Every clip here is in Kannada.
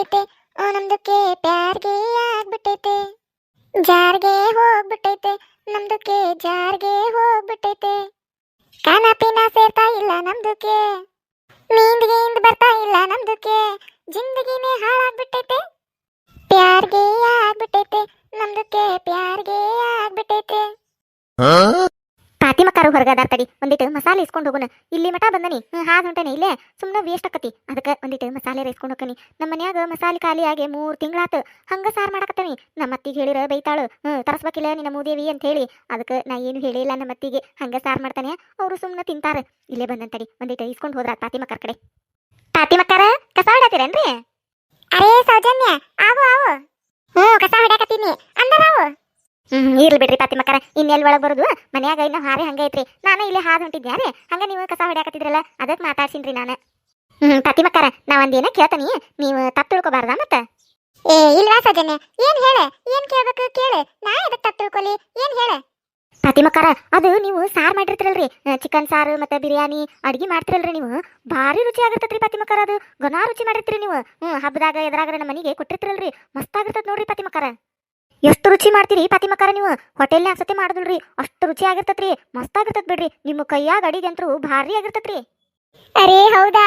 ಆಗ್ಬಿಟ್ಟೈತೆ ಓ ನಮ್ದಕ್ಕೆ ಪ್ಯಾರ್ಗೆ ಆಗ್ಬಿಟ್ಟೈತೆ ಜಾರ್ಗೆ ಹೋಗ್ಬಿಟ್ಟೈತೆ ನಮ್ದಕ್ಕೆ ಜಾರ್ಗೆ ಹೋಗ್ಬಿಟ್ಟೈತೆ ಕಾನ ಪೀನ ಸೇರ್ತಾ ಇಲ್ಲ ನಮ್ದಕ್ಕೆ ನೀಂದ್ ಗೀಂದ್ ಬರ್ತಾ ಇಲ್ಲ ನಮ್ದಕ್ಕೆ ಜಿಂದಗಿನೇ ಹಾಳಾಗ್ಬಿಟ್ಟೈತೆ ಪ್ಯಾರ್ಗೆ ಆಗ್ಬಿಟ್ಟೈತೆ ನಮ್ದಕ್ಕೆ ಪ್ಯಾರ್ಗೆ ಆಗ್ಬಿಟ್ಟೈತೆ ಪಾತಿಮಕ್ಕಾರು ಹೊರಗದಾರ ತಡಿ. ಒಂದಿಟ್ಟು ಮಸಾಲೆ ಇಸ್ಕೊಂಡು ಹೋಗೋಣ ಇಲ್ಲಿ ಮಠ ಬಂದನಿ. ಹ್ಞೂ ಹಾದ್ ಹೊಂಟೇನೆ. ಇಲ್ಲೇ ಸುಮ್ಮನೆ ವೇಸ್ಟ್ ಆಕತಿ ಅದಕ್ಕೆ ಒಂದಿಟ್ಟು ಮಸಾಲೆ ಇಸ್ಕೊಂಡು ಹೋಗ್ತೀನಿ ನಮ್ಮ ಮನ್ಯಾಗ ಮಸಾಲೆ ಖಾಲಿ ಆಗಿ ಮೂರು ತಿಂಗಳಾತು. ಹಂಗ ಸಾರ್ ಮಾಡಕತ್ತೀನಿ. ನಮ್ಮ ಅತ್ತಿಗೆ ಹೇಳಿರ, ಬೈತಾಳು ಹ್ಞೂ ತರಸ್ಬೇಕಿಲ್ಲ ನಿನ್ನ ಮೂದೇವಿ ಅಂತ ಹೇಳಿ. ಅದಕ್ಕೆ ನಾ ಏನು ಹೇಳಿಲ್ಲ ನಮ್ಮ ಅತ್ತಿಗೆ. ಹಂಗ ಸಾರು ಮಾಡ್ತಾನೆ. ಅವರು ಸುಮ್ಮನೆ ತಿಂತಾರೆ. ಇಲ್ಲೇ ಬಂದಂತಡಿ ಒಂದಿಟ್ಟು ಇಸ್ಕೊಂಡು ಹೋದ್ರ ಮಕ್ಕಳ ಕಡೆ. ಪಾತಿಮಕ್ಕಾರ ಕಸ ಹೊಡಾತೀರೇನ್ರಿ ಅರೇ ಸೌಜನ್ಯ, ಆಗು ಆವು ಹ್ಞೂ ಕಸ ಹೊಡಕತ್ತೀನಿ ಅಂದರಾವು ಹ್ಮ್, ಇರ್ಲಿ ಬಿಡ್ರಿ ತಾತಿ ಮಕ್ಕಳ. ಇನ್ನೆಲ್ಲಿ ಒಳಗ್ ಬರೋದು? ಮನ್ಯಾಗ ಇನ್ನು ಹಾರೆ ಹಂಗ ಐತ್ರಿ. ನಾನು ಇಲ್ಲಿ ಹಾದ್ ಹೊಂಟಿದ್ಯಾರೆ ಹಂಗ ನೀವು ಕಸ ಹೊಡ್ಯಾಕತ್ತಿದ್ರಲ್ಲ ಅದಕ್ಕೆ ಮಾತಾಡ್ಸಿನ್ರಿ ನಾನು. ಹ್ಮ್ ಪಾತಿಮಕ್ಕರ ನಾ ಒಂದೇನ ಕೇಳ್ತಾನಿ. ನೀವು ತಪ್ಪು ತಿಳ್ಕೊಬಾರ್ದ ಮತ್ತ? ಏ, ಇಲ್ವಾ ಸಜನೆ? ಏನ್ ಹೇಳ? ಏನ್ ಕೇಳ್ಬೇಕು ಕೇಳು. ನಾ ಎದಕ್ ತಪ್ಪು ತಿಳ್ಕೊಲಿ? ಏನ್ ಹೇಳ? ಮಕ್ಕಳ, ಅದು ನೀವು ಸಾರು ಮಾಡಿರ್ತಿರಲ್ರಿ. ಚಿಕನ್ ಸಾರು ಮತ್ತೆ ಬಿರಿಯಾನಿ ಅಡ್ಗೆ ಮಾಡ್ತಿರಲ್ರಿ ನೀವು. ಭಾರಿ ರುಚಿ ಆಗಿರ್ತೈತ್ರಿ ಪಾತಿಮಕ್ಕರ ಅದು. ಗನಾ ರುಚಿ ಮಾಡಿರ್ತೀರಿ ನೀವು. ಹ್ಮ್, ಹಬ್ಬದಾಗ ಎದ್ರಾಗ ನಮ್ಮ ಮನೆಗೆ ಕೊಟ್ಟಿರ್ತಿರಲ್ರಿ. ಮಸ್ತ್ ಆಗಿರ್ತದ ನೋಡ್ರಿ ಪಾತಿಮಕ್ಕರ ಎಷ್ಟು ರುಚಿ ಮಾಡ್ತೀರಿ ಪಾತಿಮಕ್ಕಾರ ನೀವು? ಹೋಟೆಲ್ನ್ಯಾಗ ಸತಿ ಮಾಡುದಿಲ್ರಿ. ಅಷ್ಟು ರುಚಿ ಆಗಿರ್ತೈತ್ರಿ. ಮಸ್ತ್ ಆಗಿರ್ತತ್ ಬಿಡ್ರಿ. ನಿಮ್ಮ ಕೈಯಾಗ ಅಡಿಗೆ ಅಂತೂ ಭಾರಿ ಆಗಿರ್ತೈತ್ರಿ. ಅರೇ ಹೌದಾ?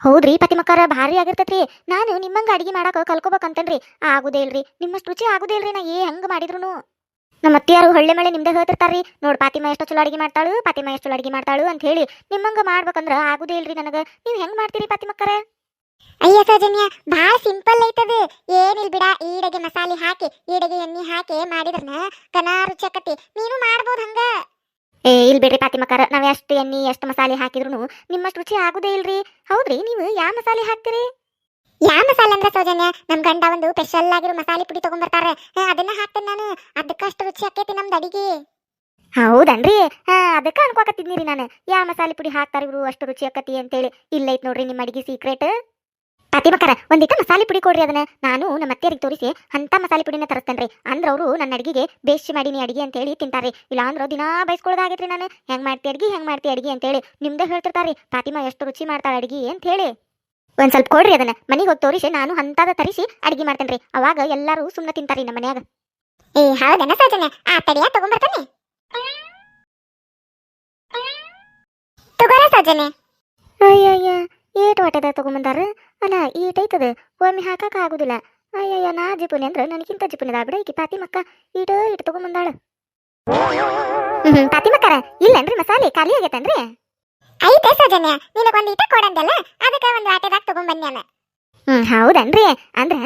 ಹೌದ್ರಿ ಪತಿಮಕ್ಕಾರ ಭಾರಿ ಆಗಿರ್ತೈತ್ರಿ. ನಾನು ನಿಮ್ಮಂಗ ಅಡಿಗೆ ಮಾಡಾಕ ಕಲ್ಕೋಬೇಕಂತನ್ರಿ. ಆಗುದೇ ಇಲ್ರಿ. ನಿಮ್ಮಷ್ಟು ರುಚಿ ಆಗುದೇ ಇಲ್ರಿ ನಾ ಏ ಹಂಗ ಮಾಡಿದ್ರು ನಮ್ಮ ಅತ್ತಿಯಾರು ಹೊಳ್ಳೆ ಮಳೆ ನಿಮ್ದೆ ಹೇಳ್ತಿರ್ತಾರ್ರಿ. ನೋಡ್ ಪಾತಿಮ ಎಷ್ಟು ಚಲೋ ಅಡಿಗೆ ಮಾಡ್ತಾಳು ಪಾತಿಮ ಎಷ್ಟು ಚಲೋ ಅಡಿಗೆ ಮಾಡ್ತಾಳು ಅಂತ ಹೇಳಿ ನಿಮ್ಮಂಗ ಮಾಡ್ಬೇಕಂದ್ರ ಆಗುದೇ ಇಲ್ರಿ ನನಗ. ನೀವ್ ಹೆಂಗ್ ಮಾಡ್ತೀರಿ ಪಾತಿಮಕ್ಕರ ಅಯ್ಯ ಸೌಜನ್ಯ ಭಾಳ ಸಿಂಪಲ್ ಐತದು. ಏನಿಲ್ ಬಿಡ ಈಡಗೆ ಮಸಾಲೆ ಹಾಕಿ ಈಡಗೆ ಎಣ್ಣೆ ಹಾಕಿ ಮಾಡಿದ್ರನ ಕನಾ ರುಚಿ ಆಕತಿ ನೀನು ಮಾಡ್ಬೋದು ಹಂಗ? ಏ ಇಲ್ ಬಿಡ್ರಿ ಪಾತಿಮಕ್ಕಾರ ನಾವ್ ಎಷ್ಟು ಎಣ್ಣೆ ಎಷ್ಟು ಮಸಾಲೆ ಹಾಕಿದ್ರು ನಿಮ್ಮಷ್ಟು ರುಚಿ ಆಗುದೇ ಇಲ್ರಿ. ಹೌದ್ರಿ ನೀವು ಯಾವ ಮಸಾಲೆ ಹಾಕ್ತೀರಿ? ಯಾವ ಮಸಾಲೆ ಅಂದ್ರ ಸೌಜನ್ಯ ನಮ್ ಗಂಡ ಒಂದು ಸ್ಪೆಷಲ್ ಆಗಿರೋ ಮಸಾಲೆ ಪುಡಿ ತಗೊಂಡ್ಬರ್ತಾರೆ ಅದನ್ನ ಹಾಕ್ತೇನೆ ನಾನು. ಅದಕ್ಕಷ್ಟು ರುಚಿ ಆಕೈತಿ ನಮ್ದು ಅಡಿಗೆ. ಹೌದನ್ರಿ. ಹಾ ಅನ್ಕೋಕತ್ತಿದ್ನಿ ರೀ ನಾನು. ಯಾವ ಮಸಾಲೆ ಪುಡಿ ಹಾಕ್ತಾರ ಇವ್ರು ಅಷ್ಟು ರುಚಿ ಆಕತಿ ಅಂತೇಳಿ. ಇಲ್ಲೈತ್ ನೋಡ್ರಿ ನಿಮ್ಮ ಅಡಿಗೆ ಸೀಕ್ರೆಟ್ ಪಾತಿಮಕ್ಕರ ಒಂದಿಟ್ಟ ಮಸಾಲೆ ಪುಡಿ ಕೊಡ್ರಿ ಅದನ್ನ. ನಾನು ನಮ್ಮ ಅತ್ತೆಯರಿಗೆ ತೋರಿಸಿ ಅಂತ ಮಸಾಲೆ ಪುಡಿನ ತರಿಸ್ತೇನ್ರಿ. ಅಂದ್ರ ಅವರು ನನ್ನ ಅಡಿಗೆಗೆ ಬೇಷ್ ಮಾಡೀನಿ ಅಡಿಗೆ ಅಂತ ಹೇಳಿ ಇಲ್ಲ ಅಂದ್ರ ದಿನಾ ಬಯಸ್ಕೊಳ್ಳೋದಾಗೈತ್ರಿ ನಾನು. ಹೆಂಗ್ ಮಾಡ್ತಿ ಅಡಿಗೆ ಹೆಂಗ್ ಮಾಡ್ತಿ ಅಡಿಗೆ ಅಂತೇಳಿ ನಿಮ್ದೇ ಹೇಳ್ತಿರ್ತಾರ್ರಿ. ಫಾತಿಮಾ ಎಷ್ಟು ರುಚಿ ಮಾಡ್ತಾಳೆ ಅಡಿಗೆ ಅಂತ ಹೇಳಿ ಒಂದ್ ಸ್ವಲ್ಪ ಕೊಡ್ರಿ ಅದನ್ನ. ಮನೆಗೆ ಹೋಗಿ ತೋರಿಸಿ ನಾನು ಅಂತದ ತರಿಸಿ ಅಡಿಗೆ ಮಾಡ್ತೇನ್ರಿ. ಅವಾಗ ಎಲ್ಲರೂ ಸುಮ್ಮನೆ ತಿಂತಾರ್ರಿ ನಮ್ಮ ಮನ್ಯಾಗ. ಏ ಹೌದನ ಸೌಜನ್ಯ? ಆ ತಡಿಯ ತಗೊಂಡ್ಬರ್ತಾನೆ ತಗೋರ ಸೌಜನ್ಯ. ಅಯ್ಯಯ್ಯ. ಏಟ್ ಹೊಟ್ಟೆದಾಗ ತಗೊಂಬಂದಾರ? ಅಲ್ಲ ಈಟೈತದ ಒಮ್ಮೆ ಹಾಕಕ್ ಆಗುದಿಲ್ಲ. ಅಯ್ಯಯ್ಯ, ನಾ ಜಿಪುನಿ ಅಂದ್ರ ನನಗಿಂತ ಜಿಪುನಿದ ಬಿಡ ಈಕಿ ಪಾತಿಮಕ್ಕ. ಈಟ ಇಟ್ ತಗೊಂಬಂದಾಳ. ಹ್ಮ್ ಪಾತಿಮಕ್ಕರ? ಇಲ್ಲನ್ರಿ ಮಸಾಲೆ? ಖಾಲಿ ಆಗೈತನ್ರಿ ಐತೆ ಸೌಜನ್ಯ, ನಿನಗೊಂದು ಈಟ ಕೊಡಂದಲ್ಲ ಅದಕ್ಕೆ ಒಂದು ವಾಟೆದಾಗ ತಗೊಂಬನ್ಯಾನ ಹ್ಮ್. ಹೌದನ್ರಿ. ಅಂದ್ರೆ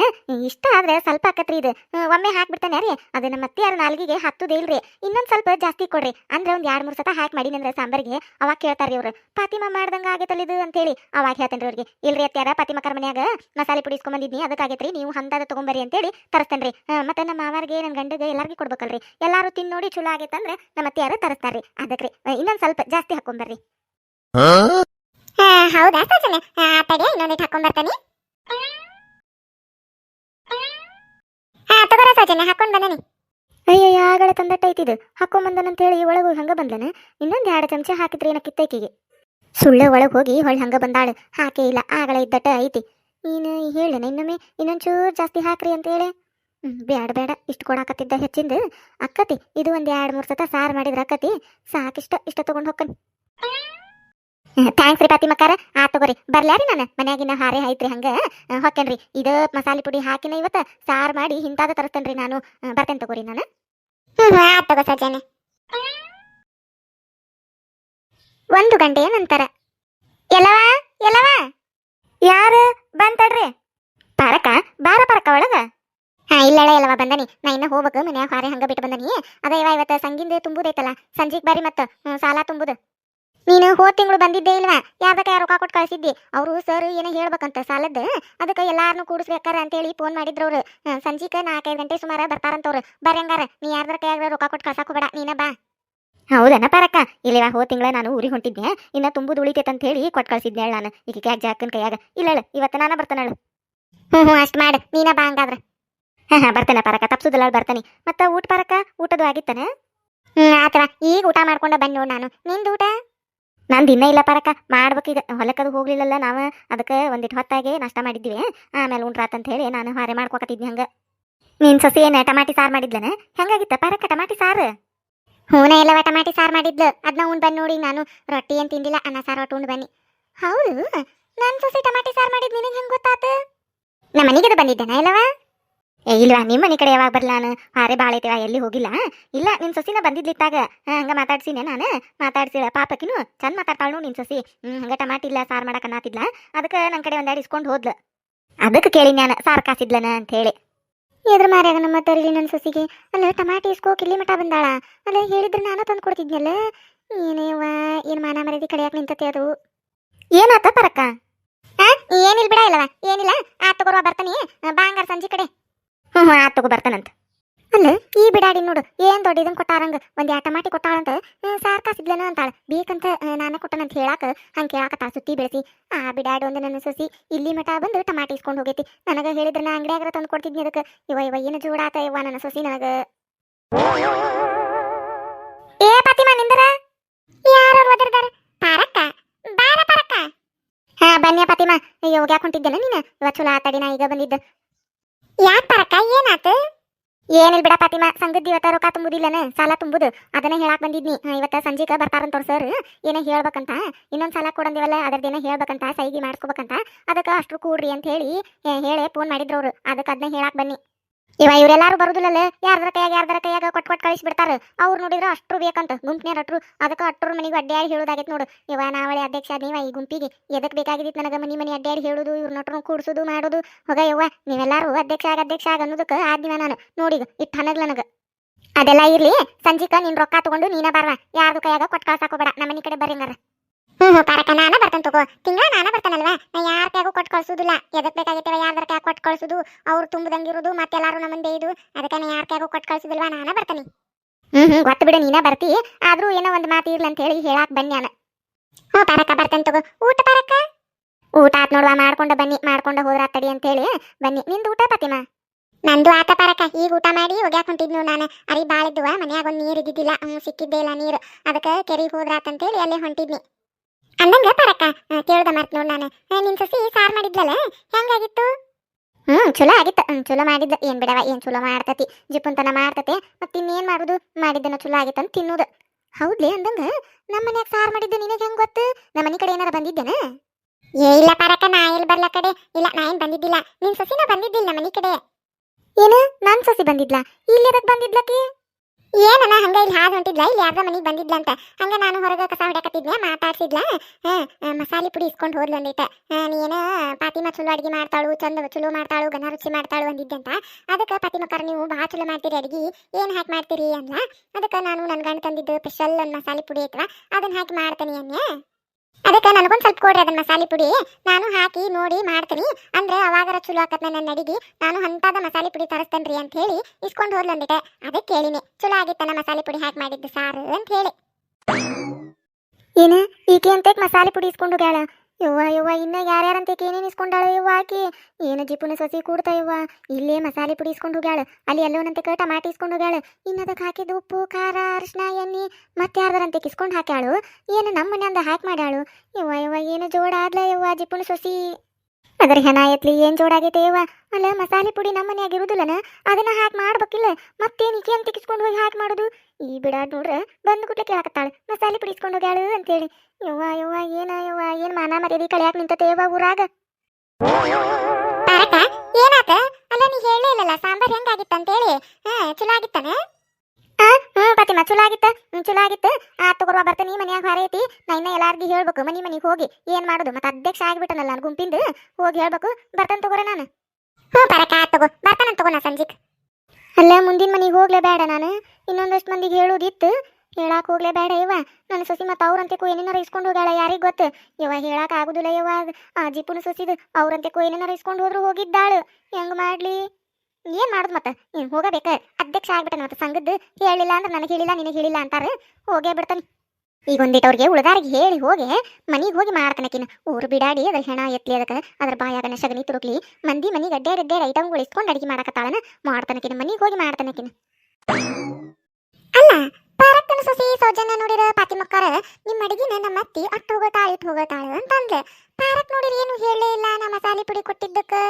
ಇಷ್ಟ ಆದ್ರೆ ಸ್ವಲ್ಪ ಆಕತ್ರಿ ಇದು. ಒಮ್ಮೆ ಹಾಕ್ಬಿಡ್ತಾನೆ ರೀ. ಅದು ನಮ್ಮ ಅತ್ತಿಯಾರ ನಾಲ್ಗಿಗೆ ಹತ್ತುದೇ ಇಲ್ರಿ. ಇನ್ನೊಂದು ಸ್ವಲ್ಪ ಜಾಸ್ತಿ ಕೊಡ್ರಿ. ಅಂದ್ರೆ ಒಂದ್ ಎರಡ್ ಮೂರ್ ಸತ ಹಾಕಿ ಮಾಡಿನಂದ್ರೆ ಸಾಂಬಾರಿಗೆ. ಅವಾಗ ಕೇಳ್ತಾರ್ರಿ ಅವ್ರು ಪಾತಿಮಾ ಮಾಡ್ದಂಗ ಆಗೈತಲ್ಲ ಇದು? ಅಂತೇಳಿ. ಅವಾಗ ಹೇಳ್ತೇನ್ರಿ ಅವ್ರಿಗೆ ಇಲ್ರಿ ಅತ್ಯಾರ ಪಾತಿಮಕ್ಕರ ಮನ್ಯಾಗ ಮಸಾಲೆ ಪುಡಿ ಇಸ್ಕೊಂಬಂದಿದ್ನಿ ಅದಕ್ಕಾಗೈತ್ರಿ ನೀವು ಹಂದಾದ ತೊಗೊಂಬರಿ ಅಂತೇಳಿ ತರಿಸ್ತೇನ್ರಿ. ರೀ ಮತ್ತೆ ನಮ್ಮ ಮಾವರಿಗೆ ನನ್ನ ಗಂಡಗೆ ಎಲ್ಲರಿಗೂ ಕೊಡ್ಬೇಕಲ್ರಿ. ಎಲ್ಲರೂ ತಿನ್ ನೋಡಿ ಚಲೋ ಆಗೈತಂದ್ರೆ ನಮ್ಮ ಅತ್ತಿಯಾರ ತರಿಸ್ತಾರ್ರಿ. ಅದಕ್ಕೆ ಇನ್ನೊಂದು ಸ್ವಲ್ಪ ಜಾಸ್ತಿ ಹಾಕೊಂಬರ್ರಿ. ಹೌದಾ ಸೋಜನೆ ಆ ತಡಿಯ ಇನ್ನೊಂದಿಟ್ಟು ಹಾಕೊಂಡ್ ಹಾ, ತಗೋರ ಸಜನ ಹಾಕೊಂಡ್ ಬಂದನಿ. ಅಯ್ಯಯ್ಯ ಆಗಲೇ ತಂದಟ್ಟ ಹಾಕೊಂಡ್ ಬಂದನಂತ ಹೇಳಿ ಒಳಗೆ ಹಂಗ ಬಂದನ ಇನ್ನೊಂದ್ ಎರಡು ಚಮಚ ಹಾಕಿದ್ರಿ ಏನ ಕಿತ್ತೈಕಿಗೆ? ಸುಳ್ಳ ಒಳಗೆ ಹೋಗಿ ಹೊಳ್ಳಿ ಹಂಗ ಬಂದಾಳು. ಹಾಕೇ ಇಲ್ಲ, ಆಗಳ ಇದ್ದಟ್ಟ ಐತಿ. ನೀನು ಹೇಳನ ಇನ್ನೊಮ್ಮೆ? ಇನ್ನೊಂಚೂರು ಜಾಸ್ತಿ ಹಾಕ್ರಿ ಅಂತ ಹೇಳಿ ಬೇಡ ಬೇಡ ಇಷ್ಟು ಕೊಡಾಕತ್ತಿದ್ದ ಹೆಚ್ಚಿಂದ. ಅಕ್ಕತಿ, ಇದು ಒಂದ್ ಎರಡ್ ಮೂರು ಸತ ಸಾರ್ ಮಾಡಿದ್ರ ಅಕ್ಕತಿ. ಸಾಕಿಷ್ಟ ಇಷ್ಟ ತಗೊಂಡ್ ಹೋಗ್ಕನ್ ಥ್ಯಾಂಕ್ಸ್ ರೀ ಪಾತಿಮಕ್ಕಾರ ಆ ತಗೋರಿ. ಬರ್ಲ್ಯಾರಿ ನಾನು? ಮನ್ಯಾಗಿನ ಹಾರೆ ಐತ್ರಿ ಹಂಗ. ಹೊಕ್ಕೇನ್ರಿ. ಇದ ಮಸಾಲೆ ಪುಡಿ ಹಾಕಿನ ಇವತ್ತು ಸಾರು ಮಾಡಿ ಹಿಂತಾದ ತರಿಸ್ತೇನ್ರಿ ನಾನು. ಬರ್ತೇನೆ ತಗೋರಿ ನಾನು. ತಗೋ ಸಜ್ಜನೆ. ಒಂದು ಗಂಟೆಯ ನಂತರ. ಎಲ್ಲವ? ಎಲ್ಲವ? ಯಾರು? ಬಂತಡ್ರಿ ಪಾರಕ? ಬಾರ ಪಾರಕ ಒಳಗ? ಹಾ ಇಲ್ಲ ಎಲ್ಲವ ಬಂದನಿ. ನಾ ಇನ್ನ ಹೋಗ್ಬೇಕು ಮನ್ಯಾಗ ಹಾರೆ ಹಂಗ ಬಿಟ್ಟು ಬಂದನಿ. ಅದ ಇವ ಇವತ್ತು ಸಂಗಿಂದ ತುಂಬುದೈತಲ್ಲ. ಸಂಜೆಗೆ ಬಾರಿ ಮತ್ತ ಸಾಲ ತುಂಬುದು. ನೀನು ಹೋದ ತಿಂಗಳು ಬಂದಿದ್ದೇ ಇಲ್ವಾ? ಯಾವ್ದಕ್ಕ ರೊಕ್ಕ ಕೊಟ್ಟು ಕಳಿಸಿದ್ದಿ? ಅವರು ಸರ್ ಏನೋ ಹೇಳ್ಬೇಕಂತ ಸಾಲದ. ಅದಕ್ಕೆ ಎಲ್ಲಾರನ್ನು ಕೂಡಿಸ್ಬೇಕಾರ ಅಂತೇಳಿ ಫೋನ್ ಮಾಡಿದ್ರು ಅವ್ರು ಸಂಜಿಕ ನಾಲ್ಕೈದು ಗಂಟೆ ಸುಮಾರ ಬರ್ತಾರಂತವ್ರು. ಬರಂಗಾರ ನೀ ಯಾರ್ದಾರ ಕೈಯಾಗ ರೊಕ್ಕ ಕೊಟ್ಟು ಕಳ್ಸಾಕ್ ಬೇಡ ನೀನ ಬಾ. ಹೌದನ ಪರಕ್ಕ? ಇಲ್ಲಿವ, ಹೋದ ತಿಂಗಳ ನಾನು ಊರಿಗೆ ಹೊಂಟಿದ್ದೆ. ಇನ್ನ ತುಂಬುದು ಉಳಿತೈತೆ ಅಂತ ಹೇಳಿ ಕೊಟ್ಟು ಕಳ್ಸಿದ್ದೆ ನಾನು. ಈಗ ಕ್ಯಾಕ್ ಜಾಕನ್ ಕೈಯಾಗ. ಇಲ್ಲ ಇವತ್ತು ನಾನು ಬರ್ತಾನಳು ಹ್ಞೂ ಹ್ಞೂ ಅಷ್ಟು ಮಾಡು, ನೀನ ಬಾ ಹಂಗಾದ್ರೆ. ಹಾಂ ಹಾಂ, ಬರ್ತಾನೆ ಪರಕ ತಪ್ಸುದಿಲ್ಲ ಬರ್ತಾನೆ. ಮತ್ತೆ ಊಟ ಪರಕ ಊಟದು ಆಗಿತ್ತಾನೆ? ಹ್ಞೂ ಆತವ ಈಗ ಊಟ ಮಾಡ್ಕೊಂಡ ನೋಡು ನಾನು. ನಿಂದು ಊಟ? ನಂದು ದಿನ ಇಲ್ಲ ಪರಕ ಮಾಡ್ಬೇಕೀಗ ಹೊಲಕ್ಕದು ಹೋಗ್ಲಿಲ್ಲಲ್ಲ ನಾವು. ಅದಕ್ಕೆ ಒಂದಿಟ್ಟು ಹೊತ್ತಾಗೆ ನಾಷ್ಟ ಮಾಡಿದ್ವಿ. ಆಮೇಲೆ ಉಂಟ್ರಾತ್ ಅಂತ ಹೇಳಿ ನಾನು ಹಾರೆ ಮಾಡ್ಕೊಕತ್ತಿದ್ನಿ ಹಂಗೆ. ನಿನ್ ಸೊಸಿ ಏನ ಟಮಾಟಿ ಸಾರು ಮಾಡಿದ್ಲನ? ಹೆಂಗಾಗಿತ್ತ ಪರಕ ಟಮಾಟಿ ಸಾರು? ಹೂನ ಎಲ್ಲವ ಟಮಾಟಿ ಸಾರು ಮಾಡಿದ್ಲು. ಅದನ್ನ ಉಂಡು ಬಂದು ನೋಡಿ ನಾನು ರೊಟ್ಟಿ ಏನು ತಿಂದಿಲ್ಲ, ಅನ್ನ ಸಾರು ಒಟ್ಟು ಉಂಡು ಬನ್ನಿ. ಹೌದು? ನನ್ನ ಸೊಸಿ ಟಮಾಟಿ ಸಾರು ಮಾಡಿದ್ ನಿನಗೆ ಹೆಂಗೆ ಗೊತ್ತಾತ? ನಮ್ಮ ಮನೆಗೆ ಬಂದಿದ್ದೇನ ಇಲ್ಲವ ಏ, ಇಲ್ವಾ? ನಿಮ್ಮ ಮನೆ ಕಡೆ ಯಾವಾಗ ಬರ್ಲಾನು ನಾನು? ಹಾರೆ ಭಾಳ ಐತಿವ ಎಲ್ಲಿ ಹೋಗಿಲ್ಲ? ಇಲ್ಲ, ನಿನ್ ಸಸಿನ ಬಂದಿದ್ಲಿತ್ತಾಗ. ಹಂಗ ಮಾತಾಡ್ಸಿನೆ ನಾನು? ಮಾತಾಡ್ಸಿಳ ಪಾಪಕಿನು? ಚಂದ ಮಾತಾಡ್ತಾಳು ನಿನ್ ಸಸಿ. ಹ್ಮ್, ಹಂಗ ಟಮಾಟಿ ಇಲ್ಲ ಸಾರು ಮಾಡಕ್ ಅನ್ನತಿದ್ಲ. ಅದಕ್ಕೆ ನನ್ನ ಕಡೆ ಒಂದೆರಡು ಇಸ್ಕೊಂಡು ಹೋದ್ಲು. ಅದಕ್ಕೆ ಕೇಳಿ ನಾನು, ಸಾರ್ ಕಾಸಿದ್ಲನ ಅಂತ ಹೇಳಿ ಎದ್ರ ಮಾರ್ಯಾಗ ನಮ್ಮ ತರಲಿ ನನ್ನ ಸಸಿಗೆ. ಅಲ್ಲ, ಟಮಾಟಿ ಇಸ್ಕೋ, ಕಿಲ್ಲಿ ಮಠ ಬಂದಾಳ. ಅಲ್ಲ, ಹೇಳಿದ್ರೆ ನಾನು ತಂದು ಕೊಡ್ತಿದ್ನಲ್ಲ? ಏನೇವ ಏನ್ ಮಾನ ಮರ್ಯಾದೆ ಕಡೆಯಾಕ ನಿಂತತೆ ಅದು? ಏನಾತ ಪರಕ್ಕ ಏನಿಲ್ಲ ಬಿಡ ಇಲ್ಲವ? ಏನಿಲ್ಲ? ಆ ತಗೋರುವ, ಬರ್ತಾನೆ. ಬಾಂಗಾರ ಸಂಜೆ ಕಡೆ. ತಗೋ ಬರ್ತಾನಂತ. ಅಲ್ಲ, ಈ ಬಿಡಾಡಿ ನೋಡು, ಏನ್ ದೊಡ್ಡ ಇದನ್ ಕೊಟ್ಟಾರಂಗ? ಒಂದ್ ಎರಡು ಟಮಾಟಿ ಕೊಟ್ಟಾಳಂತ? ಸಾರ್ ಕಾಸಿದ್ಲನ ಅಂತಾಳ. ಬೇಕಂತ ನಾನ ಕೊಟ್ಟನಂತ ಹೇಳಾಕ, ಹಂಗೆ ಕೇಳಾಕತ್ತಾಳ ಸುತ್ತಿ ಬೆಳೆಸಿ. ಆ ಬಿಡಾಡಿ ಒಂದು ನನ್ನ ಸೊಸಿ, ಇಲ್ಲಿ ಮಠ ಬಂದು ಟಮಾಟಿ ಇಸ್ಕೊಂಡು ಹೋಗೈತಿ. ನನಗ ಹೇಳಿದ್ರ ನಾ ಅಂಗಡಿಯಾಗ ತಂದು ಕೊಡ್ತಿದ್ನಿ ಅದಕ್ಕೆ. ಇವ ಇವ ಏನು ಜೋಡಾತ ಇವ ನನ್ನ ಸೊಸಿ ನನಗ? ಏ, ಪಾತಿಮಾ, ನಿಂದರ? ಯಾರು ಒದರ್ದಾರ? ಪಾರಕ್ಕ? ಬಾರ ಪಾರಕ್ಕ? ಹಾ, ಬನ್ನಿ ಪಾತಿಮಾ. ಅಯ್ಯೋ, ಹೋಗ್ಯಾಕ ಹೊಂಟಿದ್ದೇನ ನೀನು? ಇವ ಚಲೋ ಆತಾಡಿ ನಾ ಈಗ ಬಂದಿದ್ದ. ಯಾಕೆ ಪಾರಕ್ಕ ಏನಾತ? ಏನಿಲ್ಲ ಬಿಡ ಪಾತಿಮಾ. ಸಂಗದ ಇವತ್ತ ರೊಕ್ಕ ತುಂಬುದಿಲ್ಲನ? ಸಾಲ ತುಂಬುದು. ಅದನ್ನ ಹೇಳಾಕ ಬಂದಿದ್ನಿ. ಇವತ್ತ ಸಂಜೆಗ ಬರ್ತಾರಂತ ಸರ್ ಏನೋ ಹೇಳ್ಬೇಕಂತ? ಇನ್ನೊಂದ್ ಸಾಲ ಕೊಡಂದಿವಲ್ಲ ಅದ್ರದ್ದೇನೋ ಹೇಳ್ಬೇಕಂತ, ಸೈಗಿ ಮಾಡ್ಸ್ಕೊಬೇಕಂತ? ಅದಕ್ಕೆ ಅಷ್ಟ್ರು ಕೂಡ್ರಿ ಅಂತ ಹೇಳಿ ಹೇಳಿ ಫೋನ್ ಮಾಡಿದ್ರು ಅವ್ರು. ಅದಕ್ಕೆ ಅದನ್ನ ಹೇಳಕ್ ಬನ್ನಿ. ಇವ ಇವರೆಲ್ಲಾರು ಬರುದಿಲ್ಲಲ್ಲ? ಯಾರ್ದ್ರ ಕೈಯಾಗ ಯಾರ್ದ್ರ ಕೈಯಾಗ ಕೊಟ್ ಕೊಟ್ ಕಳಿಸಿ ಬಿಡ್ತಾರ ಅವ್ರು ನೋಡಿದ್ರ ಅಷ್ಟ್ರು ಬೇಕಂತ. ಗುಂಪಿನ ಅಟ್ರು ಅದಕ್ಕೆ ಅಟ್ರ ಮನೆಗೆ ಅಡ್ಡಾಡಿ ಹೇಳೋದಾಗೈತೆ ನೋಡು. ಇವ ನಾವಳೆ ಅಧ್ಯಕ್ಷ ನೀವ ಈ ಗುಂಪಿಗೆ. ಎದಕ್ಕೆ ಬೇಕಾಗಿದ್ದಿತ್ತು ನನಗೆ ಮನಿ ಮನಿ ಅಡ್ಡಾಡಿ ಹೇಳುದು, ಇವ್ರ ನಟ್ರು ಕೂಡ್ಸೋದು, ಮಾಡೋದು. ಹೋಗ ಯವ್ವ, ನೀವೆಲ್ಲಾರು ಅಧ್ಯಕ್ಷ ಆಗ ಅಧ್ಯಕ್ಷ ಆಗ ಅನ್ನೋದಕ್ಕೆ ಆದ್ದಿನ ನಾನು. ನೋಡಿಗ ಇಟ್ಟು ಹನಗ್ಲ ನನಗೆ. ಅದೆಲ್ಲ ಇರ್ಲಿ, ಸಂಜಿಕ ನಿನ್ ರೊಕ್ಕ ತಗೊಂಡು ನೀನ ಬರ್ವ. ಯಾರ್ದು ಕೈಯಾಗ ಕೊಟ್ ಕಳ್ಸಾಕೋಬೇಡ ನಮ್ಮ ಮನಿ ಕಡೆ ಬರ್ರಿಂಗಾರ ಹ್ಮ್ ಪಾರಕ ನಾನ ಬರ್ತಾನೆ ತಗೋ. ತಿಂಗಳ ನಾನ ಬರ್ತಾನಲ್ವಾ? ನಾ ಯಾರ ಕೈಗೂ ಕೊಟ್ಟು ಕಳ್ಸೋದಿಲ್ಲ. ಎದಕ್ ಬೇಕಾಗಿತ್ತವ ಯಾರ್ದಾರ ಕೈ ಕೊಟ್ಟು ಕಳ್ಸುದು? ಅವ್ರು ತುಂಬದಂಗಿರೋದು, ಮತ್ತೆಲ್ಲಾರು ನಮ್ಮಂದೆ ಇದು ಅದಕ್ಕೆ ನಾ ಯಾರ ಕೈಗೂ ಕೊಟ್ಟು ಕಳ್ಸೋದಿಲ್ವಾ? ನಾನ ಬರ್ತಾನೆ. ಹ್ಮ್ ಹ್ಮ್, ಗೊತ್ತು ಬಿಡು, ನೀನ ಬರ್ತಿ. ಆದ್ರೂ ಏನೋ ಒಂದು ಮಾತು ಇರ್ಲಿ ಅಂತ ಹೇಳಿ ಹೇಳಾಕ್ ಬನ್ನಿ ನಾನು. ಹ್ಞೂ ಪಾರಕ ಬರ್ತೇನೆ ತಗೋ. ಊಟ ಪಾರಕ ಊಟ ಆತ್ ನೋಡುವ, ಮಾಡ್ಕೊಂಡ ಬನ್ನಿ, ಮಾಡ್ಕೊಂಡ ಹೋದ್ರ ತಡಿ ಅಂತ ಹೇಳಿ ಬನ್ನಿ, ನಿಂದು ಊಟ ಪಾತಿಮಾ? ನಂದು ಆತ ಪಾರಕ ಈಗ ಊಟ ಮಾಡಿ ಹೋಗ್ಯಾಕ ಹೊಂಟಿದ್ನು ನಾನು. ಅರಿ ಬಾಳ ಇದ್ದುವ, ಮನ್ಯಾಗ ಒಂದು ನೀರು ಇದ್ದಿದ್ದಿಲ್ಲ. ಹ್ಞೂ ಸಿಕ್ಕಿದ್ದೇ ಇಲ್ಲ ನೀರು. ಅದಕ್ಕೆ ಕೆರೆಗೆ ಹೋದ್ರಾತಂತೇಳಿ ಅಲ್ಲೇ ಹೊಂಟಿದ್ನಿ. ಅಂದಂಗ ಪಾರಕ್ಕ ಕೇಳ್ದ ಮರ್ತ್ ನೋಡ್ ನಾನು. ನಿನ್ ಸಸಿ ಸಾರ್ ಮಾಡಿದ್ಲಲ್ಲ? ಹೆಂಗಾಗಿತ್ತು? ಹ್ಮ್, ಚಲೋ ಆಗಿತ್ತು. ಚಲೋ ಮಾಡಿದ್ದ ಏನ್ ಬಿಡವ, ಏನ್ ಚಲೋ ಮಾಡ್ತತಿ. ಜಿಪ್ಪುಂತನ ಮಾಡ್ತತಿ. ಮತ್ತ ಇನ್ನೇನ್ ಮಾಡುದು? ಮಾಡಿದ್ದನ ಚಲೋ ಆಗಿತ್ತಂತ ತಿನ್ನುದು. ಹೌದ್ಲಿ ಅಂದಂಗ? ನಮ್ಮ ಮನ್ಯಾಗ ಸಾರ್ ಮಾಡಿದ್ದು ನಿನಗೆ ಹೆಂಗ್ ಗೊತ್ತು? ನಮ್ಮ ಮನಿ ಕಡೆ ಏನಾರ ಬಂದಿದ್ದೇನ? ಏ, ಇಲ್ಲ ಪಾರಕ್ಕ, ನಾ ಎಲ್ಲಿ ಬರ್ಲ ಕಡೆ? ಇಲ್ಲ, ನಾ ಏನ್ ಬಂದಿದ್ದಿಲ್ಲ. ನಿನ್ ಸಸಿನ ಬಂದಿದ್ದಿಲ್ಲ ನಮ್ಮ ಮನಿ ಕಡೆ? ಏನು? ನನ್ ಸಸಿ ಬಂದಿದ್ಲಾ? ಇಲ್ಲಿ ಎದಕ್ ಬಂದಿದ್ಲಕಿ ಏನನ ಹಂಗ ಇಲ್ಲಿ ಹಾದು ಹೊಂಟಿದ್ಲ? ಇಲ್ಲಿ ಯಾರ್ದ ಮನೆಗೆ ಬಂದಿದ್ಲ ಅಂತ ಹಂಗ ನಾನು ಹೊರಗ ಕಸ ಹೊಡ್ಯಾಕತ್ತಿದ್ನೆ ಮಾತಾಡ್ಸಿದ್ಲ? ಮಸಾಲೆ ಪುಡಿ ಇಸ್ಕೊಂಡು ಹೋದ್ಲು ಒಂದಿಟ ನೀನ ಪಾತಿಮಾ ಚಲೋ ಅಡಿಗೆ ಮಾಡ್ತಾಳು, ಚಂದ ಚಲೋ ಮಾಡ್ತಾಳು ಗನ ರುಚಿ ಮಾಡ್ತಾಳು ಅಂದಿದ್ದೆ ಅಂತ. ಅದಕ್ಕೆ ಪಾತಿಮಕ್ಕರ್ ನೀವು ಭಾಳ ಚಲೋ ಮಾಡ್ತೀರಿ ಅಡಿಗೆ. ಏನು ಹಾಕಿ ಮಾಡ್ತೀರಿ ಅಂದ್ಲ? ಅದಕ್ಕೆ ನಾನು ನನ್ನ ಗಂಡ ತಂದಿದ್ದು ಸ್ಪೆಷಲ್ ಒಂದು ಮಸಾಲೆ ಪುಡಿ ಐತವ? ಅದನ್ನ ಹಾಕಿ ಮಾಡ್ತೀನಿ ಅನ್ಯ ಅದಕ್ಕೆ ನನಗೊಂದು ಸ್ವಲ್ಪ ಕೊಡ್ರಿ ಅದನ್ನ ಮಸಾಲೆ ಪುಡಿ. ನಾನು ಹಾಕಿ, ನೋಡಿ, ಮಾಡ್ತೀನಿ. ಅಂದ್ರೆ ಅವಾಗರ ಚಲೋ ಆಕತ್ ನನ್ನ ಅಡಿಗೆ. ನಾನು ಅಂತಾದ ಮಸಾಲೆ ಪುಡಿ ತರಿಸ್ತೇನ್ರಿ ಅಂತ ಹೇಳಿ ಇಸ್ಕೊಂಡು ಹೋದ್ಲು ಒಂದಿಟ ಅದಕ್ಕೆ ಕೇಳಿನಿ. ಚಲೋ ಆಗಿತ್ತನ ಮಸಾಲೆ ಪುಡಿ ಹಾಕಿ ಮಾಡಿದ್ದು ಸಾರು ಅಂತ ಹೇಳಿ. ಏನ, ಈಕೆ ಅಂತ ಮಸಾಲೆ ಪುಡಿ ಇಸ್ಕೊಂಡು ಹೋಗ್ಯಾಳ? ಯವ್ವ ಯವ್ವ, ಇನ್ನ ಯಾರ್ಯಾರಂತ ಏನೇನು ಇಸ್ಕೊಂಡಾಳ ಯವ್ವ ಆಕಿ? ಏನು ಜಿಪುನ ಸಸಿ ಕೂಡ್ತಾ ಯವ್ವ? ಇಲ್ಲೇ ಮಸಾಲೆ ಪುಡಿ ಇಸ್ಕೊಂಡು ಹೋಗ್ಯಾಳ. ಅಲ್ಲಿ ಎಲ್ಲೋನಂತೆ ಟಮಾಟಿ ಇಸ್ಕೊಂಡು ಹೋಗ್ಯಾಳ. ಇನ್ನದಕ್ಕೆ ಹಾಕಿದ ಉಪ್ಪು, ಖಾರ ಅರಿಶಿನ ಎಣ್ಣೆ ಮತ್ತೆ ಯಾರ್ದಾರಂತೆ ಕಿಸ್ಕೊಂಡು ಹಾಕ್ಯಾಳು. ಏನು ನಮ್ಮ ಮನ್ಯಾಂದ ಹಾಕಿ ಮಾಡ್ಯಾಳು. ಯವ್ವ ಯವ್ವ, ಏನು ಜೋಡ ಆದ್ಲ ಯವ್ವ ಜಿಪುನ ಸೊಸಿ? ಅದ್ರ ಹೆಣ ಎತ್ಲಿ ಏನ್ ಜೋಡಾಗೈತೆ ಯವ್ವ ಅಲ್ಲ, ಮಸಾಲೆ ಪುಡಿ ನಮ್ಮ ಮನ್ಯಾಗ ಇರುದಿಲ್ಲನ ಅದನ್ನ ಹಾಕಿ ಮಾಡ್ಬೇಕಿಲ್ಲ. ಮತ್ತೇನ್ ಈಕೆ ಅಂತ ಹೋಗಿ ಹಾಕಿ ಮಾಡುದು? ಈ ಬಿಡಾ ನೋಡ್ರ, ಬಂದು ಕುಟ್ಲೆ ಕೇಳಕತ್ತಾಳ. ಮಸಾಲೆ ಪುಡಿ ಇಸ್ಕೊಂಡು ಹೋಗ್ಯಾಳು ಅಂತೇಳಿ. ಯವ್ವ ಯವ್ವ, ಏನ ಯವ್ವ, ಏನ್ ಮಾನ ಮರ್ಯಾದಿ ಕಳ್ಯಾಕ ನಿಂತತೆ ಯವ್ವ ಊರಾಗ? ಹೋಗಿ ಏನ್ ಮಾಡುದು? ಮತ್ತೆ ಅಧ್ಯಕ್ಷ ಆಗ್ಬಿಟ್ಟನಲ್ಲ ನಾನು ಗುಂಪಿಂದ. ಹೋಗಿ ಹೇಳ್ಬೇಕು. ಬರ್ತಾನೆ ತಗೋರ ನಾನು. ಹ್ಞೂ ಆತ್ ತಗೋ. ಬರ್ತಾನ ತಗೋ ನಾ ಸಂಜಿಕ್. ಅಲ್ಲ ಮುಂದಿನ ಮನೆಗೆ ಹೋಗ್ಲೇ ಬೇಡ ನಾನು. ಇನ್ನೊಂದಷ್ಟು ಮಂದಿಗೆ ಹೇಳೋದಿತ್ತು. ಹೇಳಾಕ ಹೋಗ್ಲೇ ಬೇಡ ಇವ ನನ್ನ ಸೊಸಿ ಮತ್ತೆ ಅವ್ರಂತೆ ಏನೇನಾರ ಇಸ್ಕೊಂಡು ಹೋಗ್ಯಾಳ ಯಾರಿಗ್ ಗೊತ್ತು? ಇವ ಹೇಳಾಕ ಆಗುದಿಲ್ಲ ಇವ ಆ ಜಿಪುನ ಸೊಸಿದು ಅವ್ರಂತೆ ಏನೇನಾರ ಇಸ್ಕೊಂಡು ಹೋದ್ರು ಹೋಗಿದ್ದಾಳು. ಹೆಂಗ್ ಮಾಡ್ಲಿ? ಏನ್ ಮಾಡುದು ಮತ್ತೆ? ನೀನ್ ಹೋಗಬೇಕ. ಅಧ್ಯಕ್ಷ ಆಗ್ಬಿಟ್ಟನ ಮತ್ತೆ ಸಂಘದ್ದು. ಹೇಳಿಲ್ಲ ಅಂದ್ರೆ ನನಗೆ ಹೇಳಿಲ್ಲ, ನಿನಗೆ ಹೇಳಿಲ್ಲ ಅಂತಾರ. ಹೋಗೇ ಬಿಡ್ತಾನೆ. ಈಗ ಒಂದಿಟ್ಟವ್ರಿಗೆ ಉಳಿದಾರಿಗೆ ಹೇಳಿ ಹೋಗಿ, ಮನಿಗೆ ಹೋಗಿ ಮಾಡ್ತಾನಕಿನ ಊರು ಬಿಡಾಡಿ, ಅದ್ರ ಹೆಣ ಎತ್ಲಿ ಅದಕ್ಕೆ, ಅದ್ರ ಬಾಯಾಗನ ಸಗಣಿ ತುರುಕ್ಲಿ, ಮಂದಿ ಮನಿ ಗಡ್ಡೆ ಗಡ್ಡೆ ಐಟಮ್ಗಳು ಇಸ್ಕೊಂಡು ಅಡಿಗೆ ಮಾಡಕತ್ತಾಳನ ಮಾಡ್ತಾನಕಿನ ಮನಿಗೆ ಹೋಗಿ ಮಾಡ್ತಾನಕಿನ ಅಲ್ಲ, ಪಾರಕ್ಕನ ಸೊಸಿ ಸೌಜನ್ಯ ನೋಡಿರ ಪಾತಿಮಕ್ಕಾರ ನಿಮ್ಮ ಅಡಿಗೆನ ನಮ್ಮ ಅತ್ತಿ ಅಟ್ಟು ಹೋಗತಾಳ, ಇಟ್ಟು ಹೋಗತಾಳ ಅಂತಂದ್ರೆ ಪಾರಕ್ ನೋಡಿರಿ ಏನು ಹೇಳೇ ಇಲ್ಲ ನಾ ಮಸಾಲೆ ಪುಡಿ ಕೊಟ್ಟಿದ್ದಕ್ಕೆ.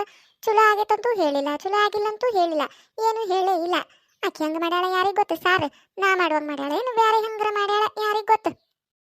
ಚಲೋ ಆಗೈತಂತೂ ಹೇಳಿಲ್ಲ, ಚಲೋ ಆಗಿಲ್ಲಂತೂ ಹೇಳಿಲ್ಲ, ಏನು ಹೇಳೇ ಇಲ್ಲ. ಆಕೆ ಹಂಗ ಮಾಡ್ಯಾಳ ಯಾರಿಗ್ ಗೊತ್ತು ಸಾರ್? ನಾ ಮಾಡುವಾಗ ಮಾಡ್ಯಾಳ, ಏನು ಬೇರೆ ಹೆಂಗ್ರ ಮಾಡ್ಯಾಳ ಯಾರಿಗ್ ಗೊತ್ತು?